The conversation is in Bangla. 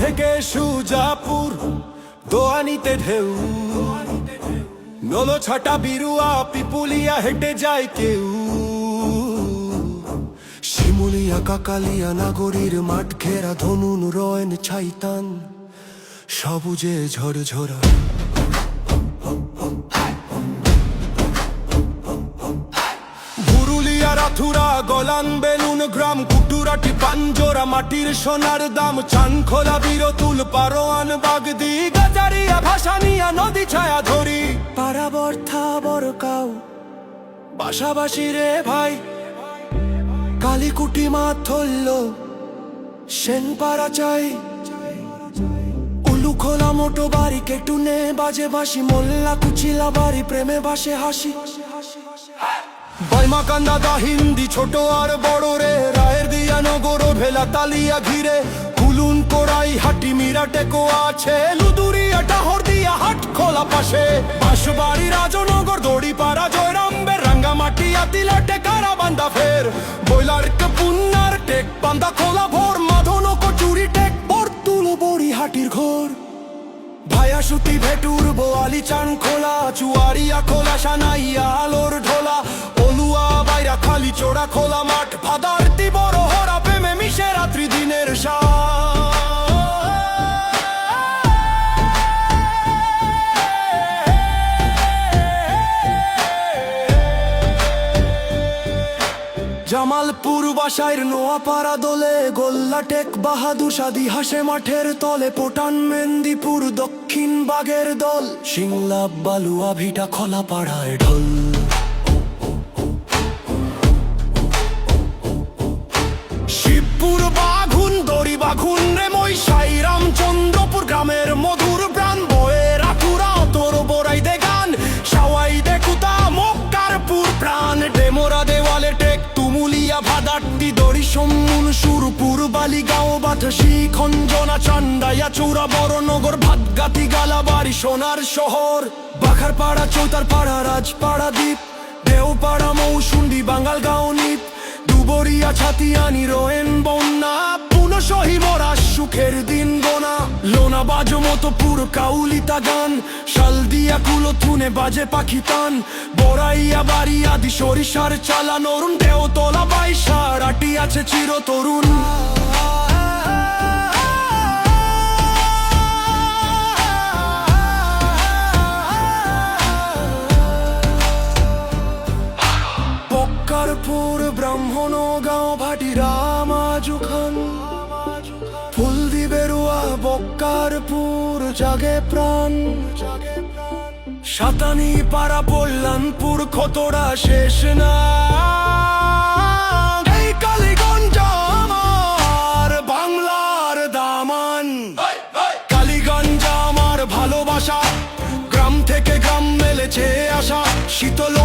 থেকে সুজাপুর, দোয়ানিতে ঢেউ। নলো ছাটা বিরুয়া, পিপুলিয়া হেঁটে যায় কেউ। শিমুলিয়া, কাকালিয়া, নাগরীর মাঠ ঘেরা ধনুন, রয়েন, ছাইতান, সবুজে ঝরঝরা। পুরুলিয়া রাথুরা, গলান, বেলুন, গ্রাম কুটুরাটি পাঞ্জোরা মাটির সোনার দাম। চানখোলা বীরতুল পারোয়ান বাগদি। গাজারিয়া ভাসানিয়া নদী ছায়া ধরি। পারাবর্থা বরকাও। পাশাপাশি রে ভাই। কালীকুটি মা থল্ল সেন পাড়া চাই। উলু খোলা মোটো বাড়ি, কেটুনে বাজে বাসি মোল্লা কুচিলা বাড়ি, প্রেমে বাসে হাসি। বৈমা কান্দা দা হিন্দি, ছোট আর বড় রে। ভেলা তালিয়া ঘিরে কুলুন কোরাই হাটি মিরা টেকো আছে। লুদুরিয়া টাহর দিয়া হাট খোলা পাশে। বাঁশবাড়ি রাজনগর দড়ি পাড়া জয়রামবের রাঙ্গামাটি আতিলাটে কারা বান্দা ফের। বইলার পুন্নার টেক, বান্দা খোলা ভোর, মাধন কচুরি টেক, বর তুলো বড়ি হাটির ঘর। ভায়া সুতি ভেটুর বোয়ালি চান খোলা, চুয়ারিয়া খোলা, সানাইয়া আলোর ঢোলা, অলুয়া বাইরা খালি চোরা খোলা মাঠ ভাদারতি জামালপুর বাসাইর নোয়াপাড়া দোলে গোল্লা টেক বাহাদুর সাদি হাসে মাঠের তলে, পোটান মেন্দিপুর দক্ষিণ বাগের দল, সিংলা বালুয়া ভিটা খোলা পাড়ায় ঢোল। দড়ি সম্মুন সুরপুর বালিগাঁও বাতাসি খঞ্জনা, চান্দাইয়া, চৌরা, বড়নগর, ভাতগাতি, গালাবাড়ি, সোনার শহর। বাখারপাড়া চৌতারপাড়া, রাজপাড়া দ্বীপ, দেওপাড়া, মৌসুন্ডি বাঙ্গাল গাঁও নিপ দুবরিয়া ছাতিয়ানি, রোয়েন, বন্যা পুনঃসহি মরা সুখের দিন লোনা বাজো মতো পুর কাউলিতা গান। শাল দিয়া কুলো থুনে বাজে পাখি টান। বড়াইয়া বাড়ি আদি সরিষার চালা নরুন দেও তোলা বাইশা রাটি আছে চির তরুণ। ব্রাহ্মণ গাঁও বক্কারপুর জাগে প্রাণ। সাতানি পাড়া বল্লানপুর খতরা শেষ না। আমার বাংলার দামান। আমার ভালোবাসা। গ্রাম থেকে গ্রাম মেলেছে আসা ধারা